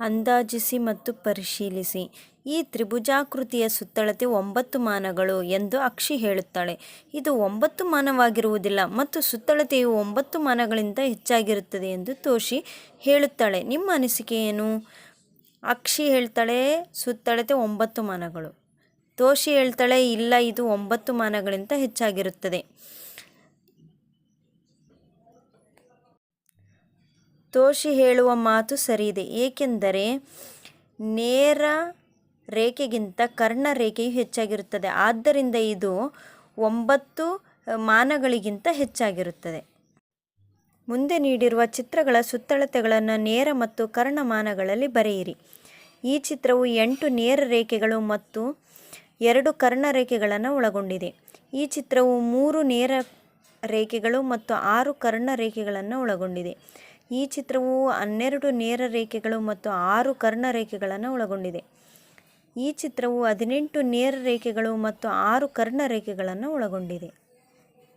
ಅಂದಾಜಿಸಿ ಮತ್ತು ಪರಿಶೀಲಿಸಿ. ಈ ತ್ರಿಭುಜಾಕೃತಿಯ ಸುತ್ತಳತೆ ಒಂಬತ್ತು ಮಾನಗಳು ಎಂದು ಅಕ್ಷಿ ಹೇಳುತ್ತಾಳೆ. ಇದು ಒಂಬತ್ತು ಮಾನವಾಗಿರುವುದಿಲ್ಲ ಮತ್ತು ಸುತ್ತಳತೆಯು ಒಂಬತ್ತು ಮಾನಗಳಿಂದ ಹೆಚ್ಚಾಗಿರುತ್ತದೆ ಎಂದು ತೋಷಿ ಹೇಳುತ್ತಾಳೆ. ನಿಮ್ಮ ಅನಿಸಿಕೆ ಏನು? ಅಕ್ಷಿ ಹೇಳ್ತಾಳೆ, ಸುತ್ತಳತೆ ಒಂಬತ್ತು ಮಾನಗಳು. ತೋಷಿ ಹೇಳ್ತಾಳೆ, ಇಲ್ಲ, ಇದು ಒಂಬತ್ತು ಮಾನಗಳಿಂದ ಹೆಚ್ಚಾಗಿರುತ್ತದೆ. ತೋಷಿ ಹೇಳುವ ಮಾತು ಸರಿಯಿದೆ. ಏಕೆಂದರೆ ನೇರ ರೇಖೆಗಿಂತ ಕರ್ಣ ರೇಖೆಯು ಹೆಚ್ಚಾಗಿರುತ್ತದೆ. ಆದ್ದರಿಂದ ಇದು ಒಂಬತ್ತು ಮಾನಗಳಿಗಿಂತ ಹೆಚ್ಚಾಗಿರುತ್ತದೆ. ಮುಂದೆ ನೀಡಿರುವ ಚಿತ್ರಗಳ ಸುತ್ತಳತೆಗಳನ್ನು ನೇರ ಮತ್ತು ಕರ್ಣ ಮಾನಗಳಲ್ಲಿ ಬರೆಯಿರಿ. ಈ ಚಿತ್ರವು ಎಂಟು ನೇರ ರೇಖೆಗಳು ಮತ್ತು ಎರಡು ಕರ್ಣ ರೇಖೆಗಳನ್ನು ಒಳಗೊಂಡಿದೆ. ಈ ಚಿತ್ರವು ಮೂರು ನೇರ ರೇಖೆಗಳು ಮತ್ತು ಆರು ಕರ್ಣ ರೇಖೆಗಳನ್ನು ಒಳಗೊಂಡಿದೆ. ಈ ಚಿತ್ರವು ಹನ್ನೆರಡು ನೇರ ರೇಖೆಗಳು ಮತ್ತು ಆರು ಕರ್ಣ ರೇಖೆಗಳನ್ನು ಒಳಗೊಂಡಿದೆ. ಈ ಚಿತ್ರವು ಹದಿನೆಂಟು ನೇರ ರೇಖೆಗಳು ಮತ್ತು ಆರು ಕರ್ಣ ರೇಖೆಗಳನ್ನು ಒಳಗೊಂಡಿದೆ.